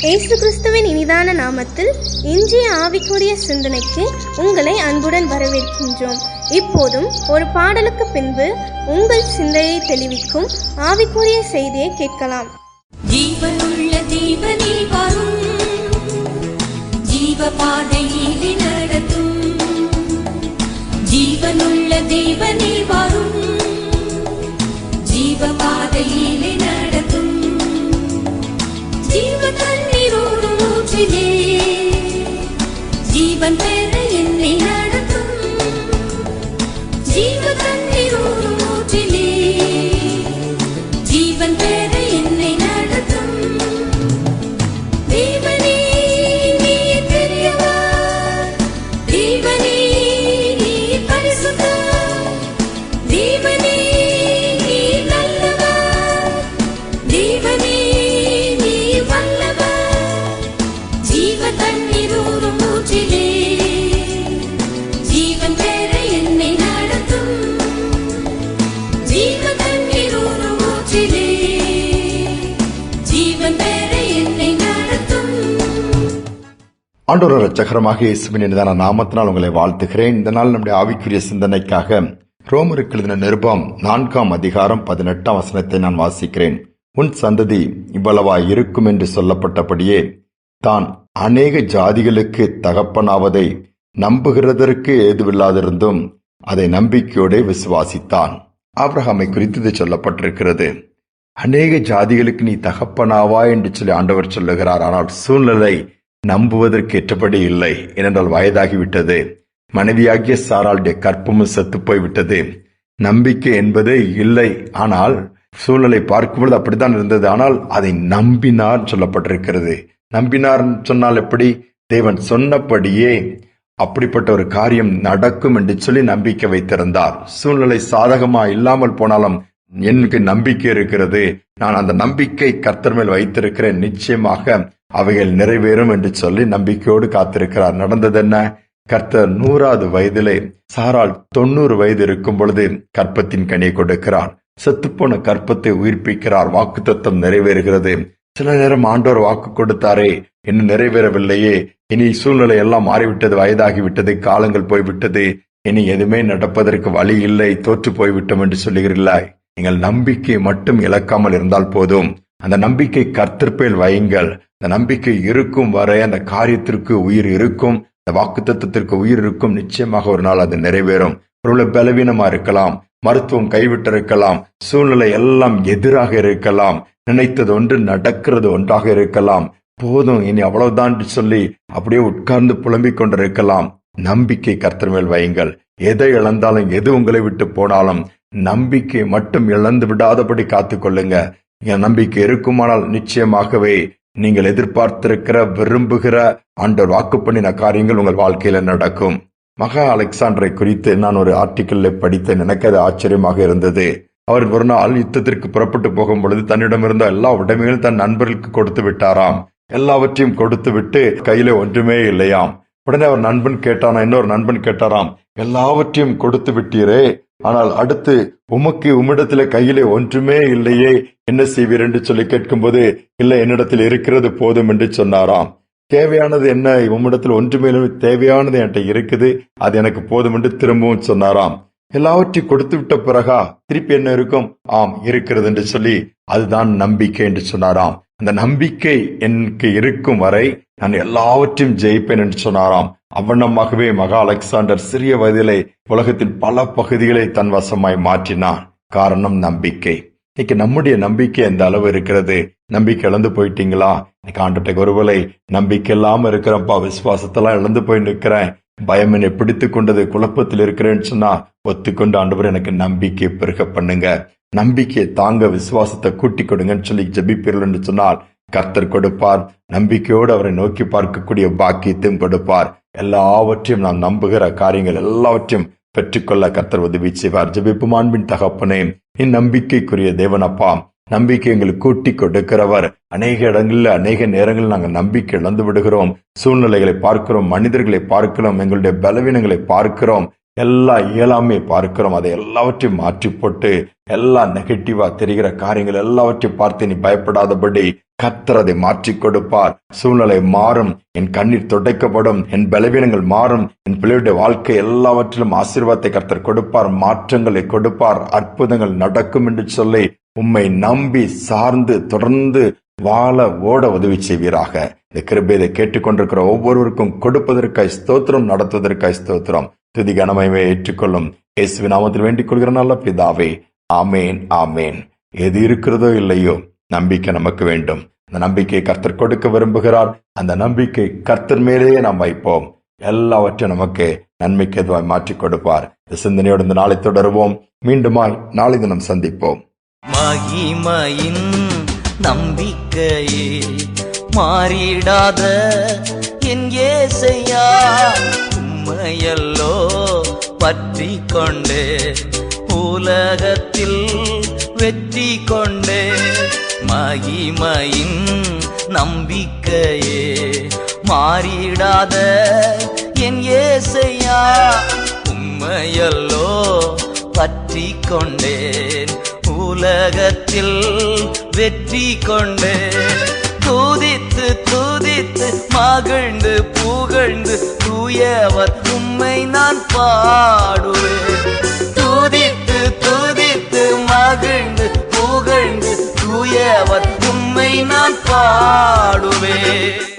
இயேசு கிறிஸ்துவின் இனிதான நாமத்தில் இன்றைய ஆவிக்குரிய சிந்தனைக்கு உங்களை அன்புடன் வரவேற்கின்றோம். இப்போதும் ஒரு பாடலுக்கு பின்பு உங்கள் சிந்தையை தெளிவிக்கும் ஆவிக்குரிய செய்தியை கேட்கலாம். ஜீவனுள்ள ஜீவனே வரும். ஜீவ பாதையிலே நடத்தும். ஜீவனுள்ள தேவனே வரும். ஜீவ பாதையிலே நடத்தும். ஜீவ ஜீவன் பெற என்னை ஆண்டோர ரச்சகரமாக இயேசுவின் இனிதான நாமத்தினால் உங்களை வாழ்த்துகிறேன். இந்த நாள் நம்முடைய ஆவிக்குரிய சிந்தனைக்காக ரோமருக்கு எழுதின நிருபம் நான்காம் அதிகாரம் பதினெட்டாம் வசனத்தை நான் வாசிக்கிறேன். உன் சந்ததி இவ்வளவா இருக்கும் என்று சொல்லப்பட்டபடியே தான் அநேக ஜாதிகளுக்கு தகப்பனாவதை நம்புகிறதற்கு ஏதுவில்லாதிருந்தும் அதை நம்பிக்கையோடு விசுவாசித்தான். ஆபிரகாமை குறித்து இது சொல்லப்பட்டிருக்கிறது. அநேக ஜாதிகளுக்கு நீ தகப்பனாவா என்று சொல்லி ஆண்டவர் சொல்லுகிறார். ஆனால் சூழ்நிலை நம்புவதற்கு ஏற்றபடி இல்லை ஏனென்றால் வயதாகிவிட்டது. மனைவியாகிய சாராளுடைய கற்பமும் செத்து போய்விட்டது. நம்பிக்கை என்பது இல்லை. ஆனால் சூழ்நிலை பார்க்கும்பொழுது அப்படித்தான் இருந்தது. ஆனால் அதை நம்பினார் சொல்லப்பட்டிருக்கிறது. நம்பினார் சொன்னால் எப்படி? தேவன் சொன்னபடியே அப்படிப்பட்ட ஒரு காரியம் நடக்கும் என்று சொல்லி நம்பிக்கை வைத்திருந்தார். சூழ்நிலை சாதகமா இல்லாமல் போனாலும் எனக்கு நம்பிக்கை இருக்கிறது. நான் அந்த நம்பிக்கை கர்த்தர் மேல் வைத்திருக்கிறேன். நிச்சயமாக அவைகள் நிறைவேறும் என்று சொல்லி நம்பிக்கையோடு காத்திருக்கிறார். நடந்தது என்ன கர்த்தர் நூறாவது வயதிலே சாரால் தொண்ணூறு வயது இருக்கும் பொழுது கற்பத்தின் கனியை கொடுக்கிறார். செத்துப்போன கற்பத்தை உயிர்ப்பிக்கிறார். வாக்குத்தத்தம் நிறைவேறுகிறது. சில நேரம் ஆண்டோர் வாக்கு கொடுத்தாரே இன்னும் நிறைவேறவில்லையே. இனி சூழ்நிலை எல்லாம் மாறிவிட்டது வயதாகிவிட்டது காலங்கள் போய்விட்டது. இனி எதுவுமே நடப்பதற்கு வழி இல்லை தோற்று போய்விட்டோம் என்று சொல்லுகிறீர்களாய் நீங்கள் நம்பிக்கை மட்டும் இழக்காமல் இருந்தால் போதும். அந்த நம்பிக்கை கர்த்தர்பேல் வையுங்கள். அந்த நம்பிக்கை இருக்கும் வரை அந்த காரியத்திற்கு உயிர் இருக்கும். அந்த வாக்குத்தத்தத்திற்கு உயிர் இருக்கும். நிச்சயமாக ஒரு நாள் அது நிறைவேறும். பொருளை பலவீனமா இருக்கலாம். மருத்துவம் கைவிட்டிருக்கலாம். சூழ்நிலை எல்லாம் எதிராக இருக்கலாம். நினைத்தது ஒன்று நடக்கிறது ஒன்றாக இருக்கலாம். போதும் இனி அவ்வளவுதான் என்று சொல்லி அப்படியே உட்கார்ந்து புலம்பிக் கொண்டிருக்கலாம். நம்பிக்கை கர்த்தர் மேல் வையுங்கள். எதை இழந்தாலும் எது உங்களை விட்டு போனாலும் நம்பிக்கை மட்டும் இழந்து விடாதபடி காத்துக்கொள்ளுங்க என் நம்பிக்கை இருக்குமானால் நிச்சயமாகவே நீங்கள் எதிர்பார்த்திருக்கிற விரும்புகிற ஆண்டவர் வாக்கு பண்ணின காரியங்கள் உங்கள் வாழ்க்கையில நடக்கும். மகா அலெக்சாண்டரை குறித்து நான் ஒரு ஆர்டிக்கிள் படித்தேன். எனக்கு அது ஆச்சரியமாக இருந்தது. அவர் ஒரு நாள் யுத்தத்திற்கு புறப்பட்டு போகும் பொழுது தன்னிடம் இருந்த எல்லா உடைமைகளும் தன் நண்பர்களுக்கு கொடுத்து விட்டாராம். எல்லாவற்றையும் கொடுத்து விட்டு கையில ஒன்றுமே இல்லையாம். உடனே அவர் நண்பன் கேட்டானா? இன்னொரு நண்பன் கேட்டாராம். எல்லாவற்றையும் கொடுத்து விட்டீரே. ஆனால் அடுத்து உமக்கு உம்மிடத்திலே கையிலே ஒன்றுமே இல்லையே. என்ன செய்வீர் என்று சொல்லி கேட்கும்போது இல்லை என்னிடத்தில் இருக்கிறது போதும் என்று சொன்னாராம். தேவையானது என்ன? உம்மிடத்தில் ஒன்றுமே தேவையானது என்கிட்ட இருக்குது. அது எனக்கு போதும் என்று திரும்பவும் சொன்னாராம். எல்லாவற்றையும் கொடுத்து விட்ட பிறகா திருப்பி என்ன இருக்கும்? ஆம் இருக்கிறது என்று சொல்லி அதுதான் நம்பிக்கை என்று சொன்னாராம். அந்த நம்பிக்கை எனக்கு இருக்கும் வரை நான் எல்லாவற்றையும் ஜெயிப்பேன் என்று சொன்னாராம். அவ்வண்ணமாகவே மகா அலெக்சாண்டர் சிறிய வயதிலே உலகத்தின் பல பகுதிகளை தன் வசமாய் மாற்றினான். காரணம் நம்பிக்கை. இன்னைக்கு நம்முடைய நம்பிக்கை எந்த அளவு இருக்கிறது? நம்பிக்கை இழந்து போயிட்டீங்களா? இன்னைக்கு ஆண்டுகிட்ட ஒருவேளை நம்பிக்கை இல்லாம இருக்கிறப்பா விசுவாசத்தெல்லாம் இழந்து போய் நிற்கிறேன். பயம் என்னை பிடித்து கொண்டது குழப்பத்தில் இருக்கிறேன்னு சொன்னா ஒத்துக்கொண்டு ஆண்டவர் எனக்கு நம்பிக்கை பெருக பண்ணுங்க. நம்பிக்கையை தாங்க விசுவாசத்தை கூட்டி கொடுங்கன்னு சொல்லி ஜபிப்பீர்கள் என்று சொன்னால் கர்த்தர் கொடுப்பார். நம்பிக்கையோடு அவரை நோக்கி பார்க்கக்கூடிய பாக்கியத்தையும் கொடுப்பார். எல்லாவற்றையும் நாம் நம்புகிற காரியங்கள் எல்லாவற்றையும் பெற்றுக்கொள்ள கர்த்தர் உதவி செய்வார். ஜபிப்பும் அன்பின் தகப்பனே. என் நம்பிக்கைக்குரிய தேவனப்பா நம்பிக்கை எங்களுக்கு கூட்டி கொடுக்கிறவர். அநேக இடங்களில் அநேக நேரங்களில் நாங்கள் நம்பிக்கை இழந்து விடுகிறோம். சூழ்நிலைகளை பார்க்கிறோம் மனிதர்களை பார்க்கிறோம் எங்களுடைய பலவீனங்களை பார்க்கிறோம். எல்லா இயலாமையை பார்க்கிறோம். அதை எல்லாவற்றையும் மாற்றி போட்டு எல்லா நெகட்டிவா தெரிகிற காரியங்கள் எல்லாவற்றையும் பார்த்து நீ பயப்படாதபடி கத்தரதை அதை மாற்றிக் கொடுப்பார். சூழ்நிலை மாறும். என் கண்ணீர் துடைக்கப்படும். என் பலவீனங்கள் மாறும். என் பிள்ளையுடைய வாழ்க்கை எல்லாவற்றிலும் ஆசீர்வாதத்தை கர்த்தர் கொடுப்பார். மாற்றங்களை கொடுப்பார். அற்புதங்கள் நடக்கும் என்று சொல்லி உம்மை நம்பி சார்ந்து தொடர்ந்து வாழ ஓட உதவி செய்வீராக. இந்த கிருபையை கேட்டுக்கொண்டிருக்கிற ஒவ்வொருவருக்கும் கொடுப்பதற்காய் ஸ்தோத்திரம் நடத்துவதற்காய் ஸ்தோத்திரம். துதி கனமையை ஏற்றுக்கொள்ளும். இயேசுவின் நாமத்தில் வேண்டிக் கொள்கிற நல்ல பிதாவே. ஆமேன் ஆமேன். எது இருக்கிறதோ இல்லையோ நம்பிக்கை நமக்கு வேண்டும். அந்த நம்பிக்கையை கர்த்தர் கொடுக்க விரும்புகிறார். அந்த நம்பிக்கை கர்த்தர் மேலேயே நாம் வைப்போம். எல்லாவற்றையும் நமக்கு நன்மைக்கு எதுவாய் மாற்றிக் கொடுப்பார். இந்த சிந்தனையோடு இந்த நாளை தொடருவோம். மீண்டுமாய் நாளை தினம் சந்திப்போம். மகிமையின் நம்பிக்கையே மாறிடாத என் ஏசையா உண்மையல்லோ பற்றி கொண்டே உலகத்தில் வெற்றி கொண்டே மகிமையின் நம்பிக்கையே. மாறிடாத என் ஏசையா உம்மையல்லோ பற்றி கொண்டேன் உலகத்தில் வெற்றி கொண்டேன். தூதித்து தூதித்து மகிழ்ந்து புகழ்ந்து தூயவர் உம்மை நான் பாடுவேன். தூதித்து தூதித்து மகிழ்ந்து புகழ்ந்து தூயவர் உம்மை நான் பாடுவேன்.